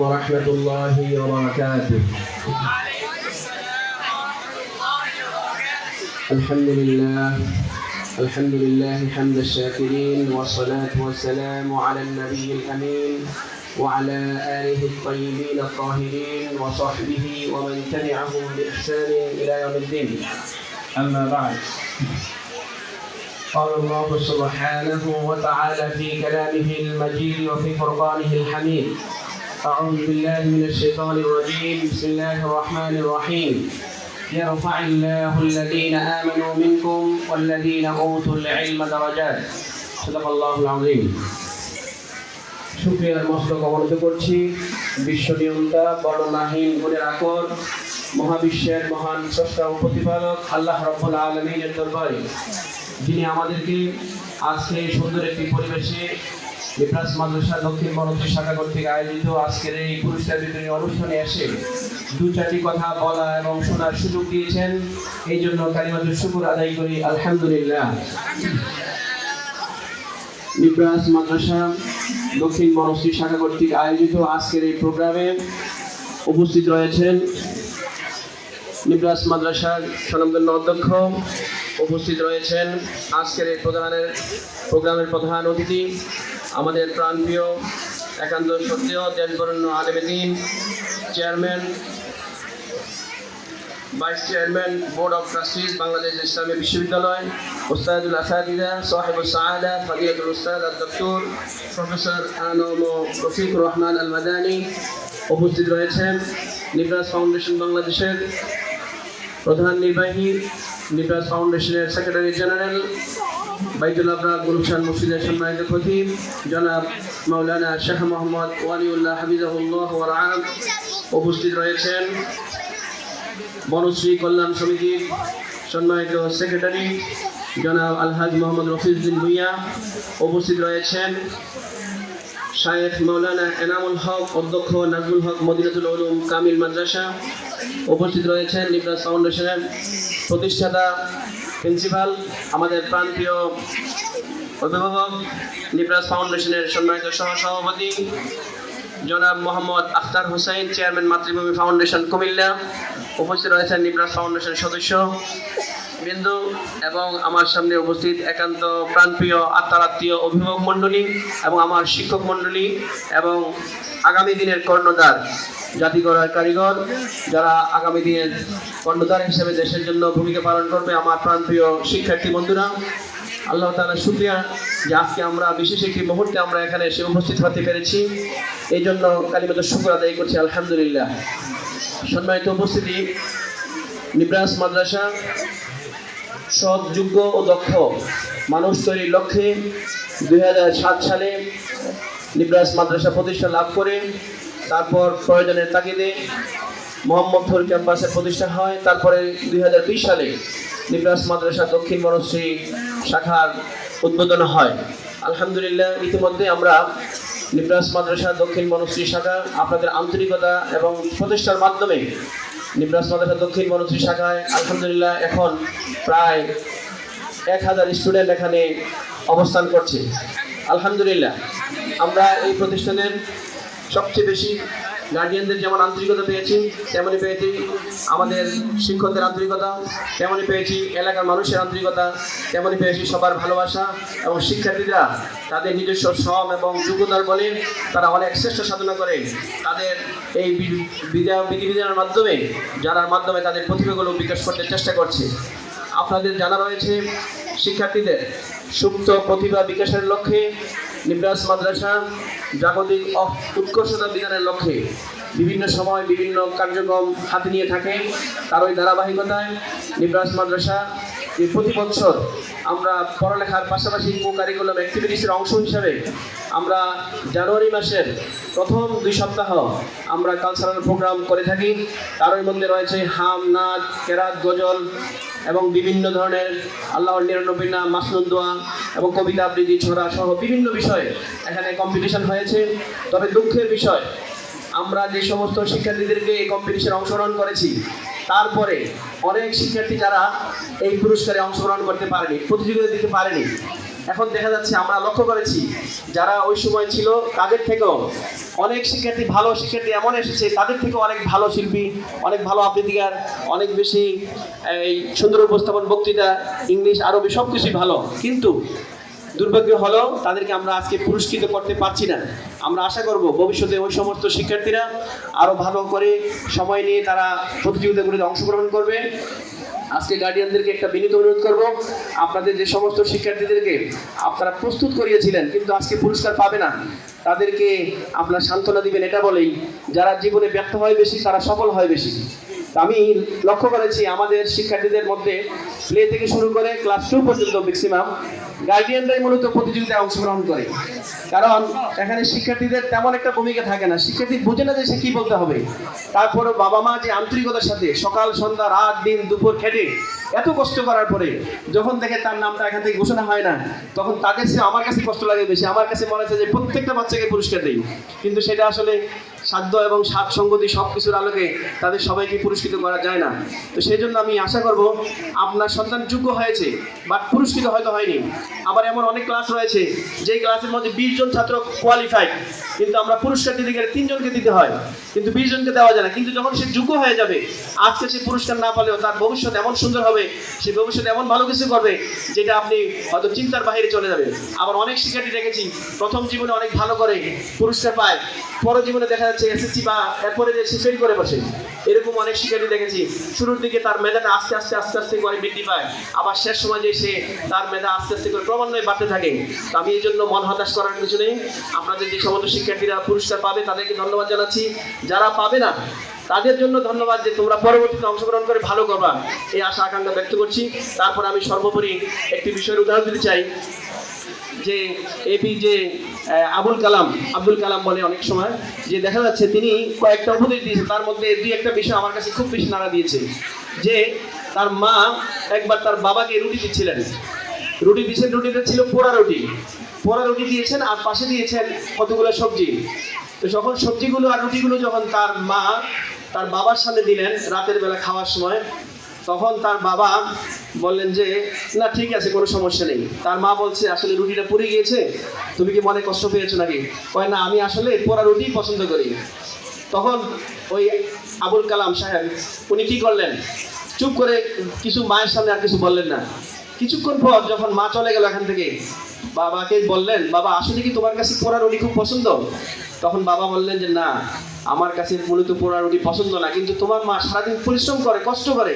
ورحمة الله وبركاته. الحمد لله الحمد لله حمد الشاكرين والصلاة والسلام على النبي الأمين وعلى آله الطيبين الطاهرين وصحبه ومن تبعهم بإحسان إلى يوم الدين. أما بعد قال الله سبحانه وتعالى في كلامه المجيد وفي فرقانه الحميد أعوذ بالله من الشيطان الرجيم بسم الله الرحمن الرحيم يرفع الله الذين آمنوا منكم والذين أوتوا العلم درجات صدق الله العظيم শুক্রিয়ার মস্তক অবনত করছি বিশ্ব নিয়ন্তা বর্ণনাহীন গুণের আকর মহাবিশ্বের মহান স্রষ্টা ও প্রতিপালক আল্লাহ রব্বুল আলমিনের দরবারে যিনি আমাদেরকে আজকে এই সুন্দর একটি পরিবেশে বিপ্রাস মাদ্রাসা দক্ষিণ ভারতের শাখা কর্তৃক আয়োজিত আজকের এই পুরস্কার বিতরণী অনুষ্ঠানে এসে দু চারটি কথা বলা এবং শোনার সুযোগ দিয়েছেন। এই জন্য কালিমাতুর শুকুর আদায় করি। আলহামদুলিল্লাহ। নিব্রাস মাদ্রাসা দক্ষিণ বনশ্রী শাখা কর্তৃক আয়োজিত আজকের এই প্রোগ্রামে উপস্থিত রয়েছেন নিব্রাস মাদ্রাসার স্বনামধন্য অধ্যক্ষ। উপস্থিত রয়েছেন আজকের এই প্রধানের প্রোগ্রামের প্রধান অতিথি। আমাদের প্রাণপ্রিয়, একান্ত সত্ত্বেও দেশবরণ্য আলেমেদিন chairman, vice chairman, board of trustees, Bangladesh Islami বিশ্ববিদ্যালয় ওস্তাদুল আসাদিদা সাহেবুল সাহাদা ফদিয়াতুল উস্তাদ ডক্টর প্রফেসর আনম রফিকুর রহমান আল মাদানি উপস্থিত রয়েছেন। নিবরাজ ফাউন্ডেশন বাংলাদেশের প্রধান নির্বাহী নিবরাজ ফাউন্ডেশনের সেক্রেটারি জেনারেল বাইতুল আবরার গুলশান মসজিদের সম্মানিত খতিব, জনাব মাওলানা শাহ মোহাম্মদ ওয়ালিউল্লাহ হাবিজাহুল্লাহ ওয়ারাম উপস্থিত রয়েছেন। বনশ্রী কল্যাণ সমিতির সম্মানিত সেক্রেটারি, জনাব আলহাজ মোহাম্মদ রফিজুদ্দিন ভুইয়া উপস্থিত রয়েছেন। শায়েখ মৌলানা এনামুল হক, অধ্যক্ষ নাজমুল হক, মদিনাতুল উলুম, কামিল মাদ্রাসা উপস্থিত রয়েছেন নিবরাজ ফাউন্ডেশনের প্রতিষ্ঠাতা প্রিন্সিপাল, আমাদের প্রান্তীয় অভিভাবক নিবরাজ ফাউন্ডেশনের সম্মানিত সহ সভাপতি জনাব মোহাম্মদ আখতার হুসাইন চেয়ারম্যান মাতৃভূমি ফাউন্ডেশন কুমিল্লা, উপস্থিত রয়েছেন নিপ্রাস ফাউন্ডেশন সদস্য বিন্দু এবং আমার সামনে উপস্থিত একান্ত প্রাণপ্রিয় আত্মারাত্মীয় অভিভাবক মণ্ডলী এবং আমার শিক্ষক মণ্ডলী এবং আগামী দিনের কর্ণধার, জাতি কারিগর, যারা আগামী দিনের কর্ণধার হিসেবে দেশের জন্য ভূমিকা পালন করবে আমার প্রাণপ্রিয় শিক্ষার্থী বন্ধুরা, আল্লাহ তালা শুক্রিয়া যে আজকে আমরা বিশেষ একটি মুহূর্তে আমরা এখানে এসে উপস্থিত হতে পেরেছি। এই জন্য কালিমত শুক্র আদায় করছি, আলহামদুলিল্লাহ। সম্মানিত উপস্থিতি, নিব্রাস মাদ্রাসা সৎ যোগ্য ও দক্ষ মানুষ তৈরির লক্ষ্যে দুই হাজার সাত সালে নিব্রাস মাদ্রাসা প্রতিষ্ঠা লাভ করে, তারপর প্রয়োজনের তাগিদে মোহাম্মদপুর ক্যাম্পাসে প্রতিষ্ঠা হয়। তারপরে দুই হাজার বিশ সালে নিব্রাস মাদ্রাসা দক্ষিণ বনশ্রী শাখার উদ্বোধন হয়। আলহামদুলিল্লাহ, ইতিমধ্যে আমরা নিব্রাস মাদ্রাসা দক্ষিণ বনশ্রী শাখা, আপনাদের আন্তরিকতা এবং প্রচেষ্টার মাধ্যমে নিব্রাস মাদ্রাসা দক্ষিণ বনশ্রী শাখায় আলহামদুলিল্লাহ এখন প্রায় এক হাজার স্টুডেন্ট এখানে অবস্থান করছে। আলহামদুলিল্লাহ, আমরা এই প্রতিষ্ঠানের সবচেয়ে বেশি গার্ডিয়ানদের যেমন আন্তরিকতা পেয়েছি তেমনই পেয়েছি আমাদের শিক্ষকদের আন্তরিকতা তেমনই পেয়েছি এলাকার মানুষের আন্তরিকতা তেমনই পেয়েছি সবার ভালোবাসা এবং শিক্ষার্থীরা তাদের নিজস্ব শ্রম এবং যোগ্যতার বলে তারা অনেক শ্রেষ্ঠ সাধনা করে। তাদের এই বিধিবিধানের মাধ্যমে, যারার মাধ্যমে তাদের প্রতিভাগুলো বিকাশ করতে চেষ্টা করছে। আপনাদের জানা রয়েছে, শিক্ষার্থীদের সুপ্ত প্রতিভা বিকাশের লক্ষ্যে নিবাস মাদ্রাসা জাগতিক উৎকর্ষতা বিধানের লক্ষ্যে বিভিন্ন সময় বিভিন্ন কার্যক্রম হাতে নিয়ে থাকে। তার ওই ধারাবাহিকতায় নিবাস মাদ্রাসা যে প্রতি বছর আমরা পড়ালেখার পাশাপাশি কো কারিকুলাম অ্যাক্টিভিটিসের অংশ হিসাবে আমরা জানুয়ারি মাসের প্রথম দুই সপ্তাহ আমরা কালচারাল প্রোগ্রাম করে থাকি। তারই মধ্যে রয়েছে হাম নাচ কেরাত, গজল এবং বিভিন্ন ধরনের আল্লাহর নিরানব্বই নাম মাসনুন দোয়া এবং কবিতা, আবৃত্তি, ছড়া সহ বিভিন্ন বিষয়ে এখানে কম্পিটিশন হয়েছে। তবে দুঃখের বিষয়, আমরা যে সমস্ত শিক্ষার্থীদেরকে এই কম্পিটিশনে অংশগ্রহণ করেছি তারপরে অনেক শিক্ষার্থী যারা এই পুরস্কারে অংশগ্রহণ করতে পারেনি, প্রতিযোগিতা দিতে পারেনি। এখন দেখা যাচ্ছে আমরা লক্ষ্য করেছি, যারা ওই সময় ছিল, তাদের থেকেও অনেক শিক্ষার্থী, ভালো শিক্ষার্থী এমন এসেছে, তাদের থেকেও অনেক ভালো শিল্পী, অনেক ভালো আবৃত্তিকার, অনেক বেশি, এই সুন্দর উপস্থাপন, বক্তৃতা, ইংলিশ, আরবি সব কিছুই ভালো। কিন্তু দুর্ভাগ্য হলো তাদেরকে আমরা আজকে পুরস্কৃত করতে পারছি না। আমরা আশা করব ভবিষ্যতে ওই সমস্ত শিক্ষার্থীরা আরও ভালো করে সময় নিয়ে তারা প্রতিযোগিতাগুলিতে অংশগ্রহণ করবে। আজকে গার্ডিয়ানদেরকে একটা বিনীত অনুরোধ করব, আপনাদের যে সমস্ত শিক্ষার্থীদেরকে আপনারা প্রস্তুত করিয়েছিলেন কিন্তু আজকে পুরস্কার পাবে না, তাদেরকে আপনার সান্ত্বনা দিবেন এটা বলেই, যারা জীবনে ব্যর্থ হয় বেশি, তারা সফল হয় বেশি। আমি লক্ষ্য করেছি আমাদের শিক্ষার্থীদের মধ্যে প্লে থেকে শুরু করে ক্লাস টু পর্যন্ত ম্যাক্সিমাম গার্ডিয়ানরাই মূলত প্রতিযোগিতায় অংশগ্রহণ করে। কারণ এখানে শিক্ষার্থীদের তেমন একটা ভূমিকা থাকে না। শিক্ষার্থী বুঝে না যে সে কি বলতে হবে। তারপরে বাবা মা যে আন্তরিকতার সাথে সকাল, সন্ধ্যা, রাত, দিন, দুপুর খেটে এত কষ্ট করার পরে যখন দেখে তার নামটা এখান থেকে ঘোষণা হয় না, তখন তাদের সে আমার কাছে কষ্ট লাগে বেশি। আমার কাছে মনে হচ্ছে যে প্রত্যেকটা বাচ্চাকে পুরস্কার দিই। কিন্তু সেটা আসলে সাধ্য এবং সাত সঙ্গতি সব কিছুর আলোকে তাদের সবাইকে পুরস্কৃত করা যায় না। তো সেই জন্য আমি আশা করব, আপনার সন্তান যোগ্য হয়েছে বাট পুরস্কৃত হয়তো হয়নি। আবার এমন অনেক ক্লাস রয়েছে, যেই ক্লাসের মধ্যে বিশ জন ছাত্র কোয়ালিফাইড কিন্তু আমরা পুরস্কার দিতে গেলে তিনজনকে দিতে হয়, কিন্তু বিশ জনকে দেওয়া যায় না। কিন্তু যখন সে যোগ্য হয়ে যাবে, আজকে সে পুরস্কার না পেলেও তার ভবিষ্যৎ এমন সুন্দর হবে, সে ভবিষ্যতে এমন ভালো কিছু করবে, যেটা আপনি হয়তো চিন্তার বাইরে চলে যাবে আবার অনেক শিক্ষার্থী দেখেছি, প্রথম জীবনে অনেক ভালো করে পুরস্কার পায়, পরের জীবনে দেখা যাচ্ছে এসএসসি বা এরপরে যে সে ফেল করে বসে। এরকম অনেক শিক্ষার্থী দেখেছি, শুরুর দিকে তার মেধাটা আস্তে আস্তে আস্তে আস্তে করে বৃদ্ধি পায়, আবার শেষ সময় যে সে তার মেধা আস্তে আস্তে করে ক্রমান্বয়ে বাড়তে থাকে। তো আমি এই জন্য মন হতাশ করার কিছু নেই। আপনাদের যে সমস্ত শিক্ষার্থীরা পুরস্কার পাবে, তাদেরকে ধন্যবাদ জানাচ্ছি। যারা পাবে না, তাদের জন্য ধন্যবাদ যে তোমরা পরবর্তীতে অংশগ্রহণ করে ভালো করবা। এই আশা, আকাঙ্ক্ষা ব্যক্ত করছি। তারপর আমি সর্বোপরি একটি বিষয়ের উদাহরণ দিতে চাই, যে এপি যে আবুল কালাম, আব্দুল কালাম বলে অনেক সময়, যে দেখা যাচ্ছে তিনি কয়েকটা উপদেশ দিয়েছে তার মধ্যে দুই একটা বিষয় আমার কাছে খুব বেশি নাড়া দিয়েছে, যে তার মা একবার তার বাবাকে রুটি দিচ্ছিলেন। রুটি দিয়েছেন, রুটিটা ছিল পোড়া রুটি। পোড়া রুটি দিয়েছেন আর পাশে দিয়েছেন কতগুলো সবজি। তো যখন সবজিগুলো আর রুটিগুলো যখন তার মা তার বাবার সামনে দিলেন রাতের বেলা খাওয়ার সময়, তখন তার বাবা বললেন যে, না, ঠিক আছে, কোনো সমস্যা নেই। তার মা বলছে, আসলে রুটিটা পুড়ে গিয়েছে, তুমি কি মনে কষ্ট পেয়েছ নাকি? কয়, না, আমি আসলে পোড়া রুটি পছন্দ করি। তখন ওই আবুল কালাম সাহেব, উনি কি করলেন? চুপ করে কিছু মায়ের সামনে আর কিছু বললেন না। কিছুক্ষণ পর যখন মা চলে গেল এখান থেকে, বাবাকে বললেন, বাবা, আসলে কি তোমার কাছে পোড়া রুটি খুব পছন্দ? তখন বাবা বললেন যে, না, আমার কাছে মূলত পোড়া রুটি পছন্দ না, কিন্তু তোমার মা সারাদিন পরিশ্রম করে, কষ্ট করে।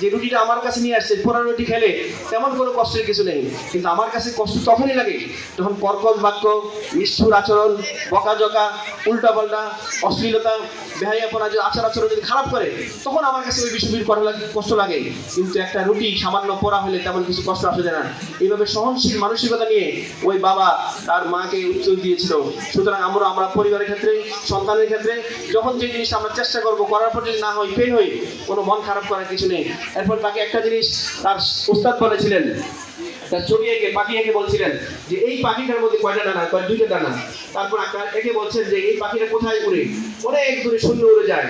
যে রুটিটা আমার কাছে নিয়ে আসছে, পোড়া রুটি খেলে তেমন কোনো কষ্টের কিছু নেই, কিন্তু আমার কাছে কষ্ট তখনই লাগে যখন কর্কশ বাক্য, নিষ্ঠুর আচরণ, বকাঝকা উল্টা পাল্টা অশ্লীলতা বেহাইয়াপনা যে আচার আচরণ যদি খারাপ করে, তখন আমার কাছে ওই কষ্ট লাগে কষ্ট লাগে। কিন্তু একটা রুটি সামান্য পোড়া হলে তেমন কিছু কষ্ট আসে যায় না। এইভাবে সহনশীল মানসিকতা নিয়ে ওই বাবা তার মাকে উত্তর দিয়েছিল। সুতরাং আমরা আমরা পরিবারের ক্ষেত্রে, সন্তানের ক্ষেত্রে, যখন যে জিনিসটা আমরা চেষ্টা করব, করার পর যদি না হয়, ফেল হই, কোনো মন খারাপ করার কিছু নেই। এরপর তাকে একটা জিনিস তার উস্তাদ বলেছিলেন তার ছবি একে পাখি একে বলছিলেন যে, এই পাখিটার মধ্যে কয়টা ডানা? কয়, দুইটা ডানা? তারপর এঁকে বলছেন যে, এই পাখিটা কোথায় উড়ে? অনেক দূরে শূন্য উড়ে যায়।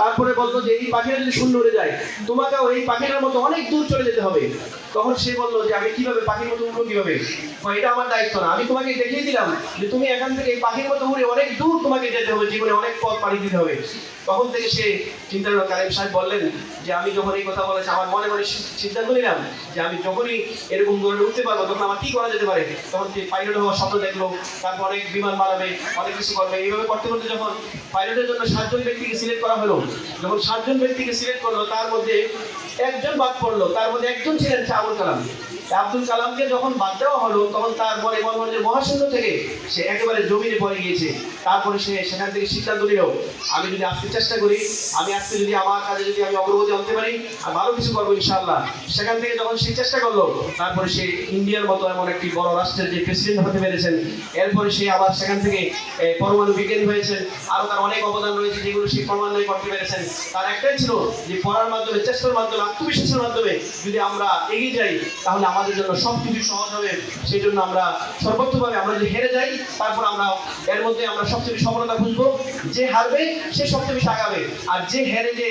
তারপরে বলতো যে, এই পাখিটা যদি শূন্য উড়ে যায়, তোমাকেও এই পাখিটার মতো অনেক দূর চলে যেতে হবে। তখন সে বলল যে, আমি কীভাবে পাখির মতো উঠবো কীভাবে? এটা আমার দায়িত্ব না। আমি তোমাকে দেখিয়ে দিলাম যে, তুমি এখান থেকে এই পাখির মতো উড়ে অনেক দূর তোমাকে যেতে হবে, জীবনে অনেক পথ পাড়ি দিতে হবে। তখন থেকে সে চিন্তা করল কারিম সাহেব বললেন যে, আমি যখন এই কথা বলেছি, আমার মনে মনে সিদ্ধান্ত নিলাম যে, আমি যখনই এরকম দৌড়ে উঠতে পারব, তখন আমার কি করা যেতে পারে? তখন সে পাইলট হওয়ার স্বপ্ন দেখল। তারপর অনেক বিমান বানাবে, অনেক কিছু করবে। এইভাবে করতে করতে যখন পাইলটের জন্য সাতজন ব্যক্তিকে সিলেক্ট করা হলো। যখন সাতজন ব্যক্তিকে সিলেক্ট করল তার মধ্যে একজন বাদ পড়ল, তার মধ্যে একজন ছিলেন হচ্ছে আবুল কালাম আব্দুল কালামকে যখন বাদ দেওয়া হলো, তখন তারপরে মনে মনে মনে মহাশূন্য থেকে সে একেবারে জমিনে পড়ে গিয়েছে। তারপরে সে সেখান থেকে সিদ্ধান্ত নিল, আমি যদি আজকে চেষ্টা করি, আমি আজকে যদি আমার কাজে যদি আমি অগ্রগতি আনতে পারি, আর ভালো কিছু করব ইনশাআল্লাহ। সেখান থেকে যখন সে চেষ্টা করল, তারপরে সে ইন্ডিয়ার মতো এমন একটি বড় রাষ্ট্রের যে প্রেসিডেন্ট হতে পেরেছেন, এরপরে সে আবার সেখান থেকে পরমাণু বিজ্ঞানী হয়েছেন। আরও তার অনেক অবদান রয়েছে যেগুলো সে ক্রমান্বয়ে করতে পেরেছেন। তার একটাই ছিল যে পড়ার মাধ্যমে, চেষ্টার মাধ্যমে আত্মবিশ্বাসের মাধ্যমে যদি আমরা এগিয়ে যাই, তাহলে আমাদের জন্য সব কিছু সহজ হবে। সেই জন্য আমরা সর্বোচ্চভাবে আমরা যদি হেরে যাই, তারপর আমরা এর মধ্যে আমরা সবচেয়ে বেশি সফলতা খুঁজবো। যে হারবে, সে সবচেয়ে বেশি আগাবে। আর যে হেরে যে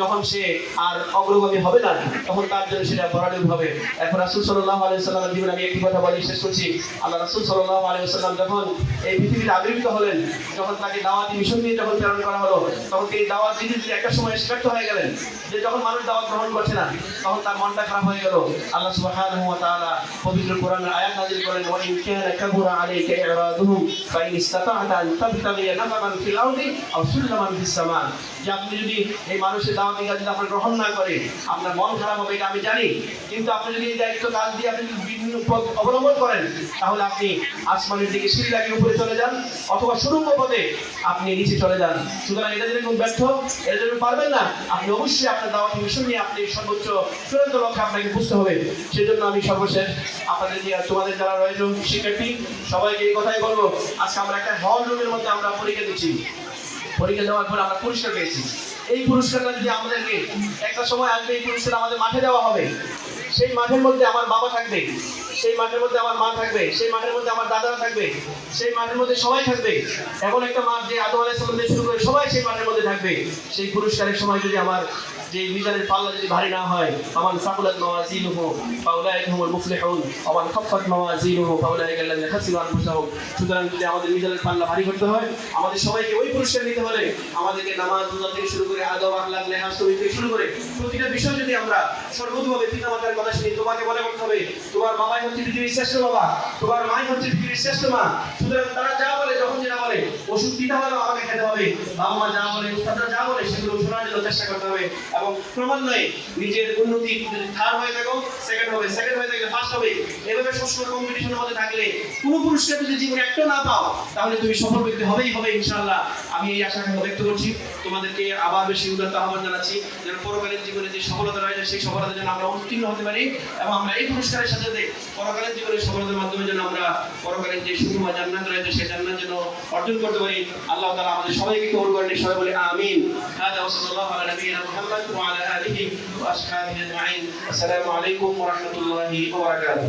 যখন সে আর অগ্রগামী হবে না, তখন তার জন্য সেটা বরাডুব হবে। এরপর রাসুল সাল্লাহ আলাইসাল্লামের জীবনে আমি একটি কথা বলি, শেষ করছি। আল্লাহ রাসুল সাল্লাহ আলাইসাল্লাম যখন এই পৃথিবীতে আবির্ভূত হলেন, যখন তাকে দাওয়াতি মিশন নিয়ে যখন প্রেরণ করা হলো, তখন তিনি দাওয়াত দিতে একটা সময় ব্যর্থ হয়ে গেলেন। যে যখন মানুষ দাওয়াত গ্রহণ করছে না তখন তার মনটা খারাপ হয়ে গেল। আল্লাহ সুবহানাহু ওয়া তাআলা পবিত্র কোরআনের আয়াত নাযিল করেন ওয়া ইন কানা কাবুরা আলাইকা ফা ইন আন ফিল আরদি আও সুল্লামান ফিস সামা যে আপনি যদি এই মানুষের দাওয়াতি কাজ যদি আপনার গ্রহণ না করে আপনার মন খারাপ হবে এটা আমি জানি। কিন্তু আপনি যদি এই দায়িত্ব কাজ দিয়ে আপনি বিভিন্ন পথ অবলম্বন করেন, তাহলে আপনি আসমানের দিকে সিঁড়ি উপরে চলে যান অথবা সুরঙ্গ পথে আপনি নিচে চলে যান। সুতরাং এটা যদি কোন ব্যর্থ এটা যদি পারবেন না। আপনি অবশ্যই আপনার দাওয়াতি মিশন নিয়ে আপনি সর্বোচ্চ চূড়ান্ত লক্ষ্যে আপনাকে বুঝতে হবে, সেজন্য আমি সর্বশেষ আপনাদের যে তোমাদের যারা রয়েছে শিক্ষার্থী, সবাইকে এই কথাই বলব, আজকে আমরা একটা হল রুমের মধ্যে আমরা পরীক্ষা দিচ্ছি। পরীক্ষা দেওয়ার পর আমরা পুরস্কার পেয়েছি। এই পুরস্কারটা যদি আমাদেরকে একটা সময় আসবে, এই পুরস্কার আমাদের মাঠে দেওয়া হবে। সেই মাঠের মধ্যে আমার বাবা থাকবে, সেই মাঠের মধ্যে আমার মা থাকবে, সেই মাঠের মধ্যে আমার দাদারা থাকবে, সেই মাঠের মধ্যে সবাই থাকবে। এমন একটা মাঠ যে আদম আলাইসালাম থেকে শুরু করে সবাই সেই মাঠের মধ্যে থাকবে। সেই পুরস্কারের সময় যদি আমার যে মিজানের পাল্লা যদি ভারী না হয় আমার সাকুলাত মাওয়াজিনুহু ফাউলাইকা হুমুল মুফলিহুন আমার খাফফাত মাওয়াজিনুহু, ফাউলাইকা আল্লাযিনা খাসিরু আনফুসাহুম। সুতরাং যদি আমাদের মিজানের পাল্লা ভারী করতে হয়, আমাদের সবাইকে ওই পুরস্কার নিতে হলে আমাদেরকে নামাজ, রোজা থেকে শুরু করে আদব আখলাক লেহাজ তৈরি থেকে শুরু করে প্রতিটা বিষয় যদি আমরা সর্বতভাবে পিতামাতার কথা শুনি, তোমাকে মনে করতে হবে, তোমার বাবাই হচ্ছে পৃথিবীর শ্রেষ্ঠ বাবা, তোমার মাই হচ্ছে পৃথিবীর শ্রেষ্ঠ মা। সুতরাং তারা যা বলে ওষুধ দিতে হলে আমাকে খেতে হবে। বাবা মা যা বলে, উস্তাদরা যা বলে, সেগুলো শোনার জন্য চেষ্টা করতে হবে। এবং ক্রমান্বয়ে নিজের উন্নতি থার্ড হয়ে থাকো সেকেন্ড হবে সেকেন্ড হয়ে থাকলে ফার্স্ট হবে। এভাবে সবসময় কম্পিটিশনের মধ্যে থাকলে কোনো পুরস্কার যদি জীবনে একটা না পাও, তাহলে তুমি সফল ব্যক্তি হবেই হবে, ইনশাআল্লাহ। আমি এই আশা ব্যক্ত করছি। তোমাদেরকে আবার বেশি উন্নত আহ্বান জানাচ্ছি, যেন পরকালীন জীবনে যে সফলতা রয়েছে, সেই সফলতা যেন আমরা উত্তীর্ণ হতে পারি এবং আমরা এই পুরস্কারের সাথে সাথে পরকালীন জীবনের সফলতার মাধ্যমে যেন আমরা পরকালীন যে সুখময় জান্নাত রয়েছে, সেই জান্নাত যেন অর্জন করতে পারি আল্লাহ তাআলা আমাদের সবাইকে কবুল করেন সবাই বলে আমিন هذا وصلى الله على نبينا محمد وعلى اله واصحابه اجمعين السلام عليكم ورحمه الله وبركاته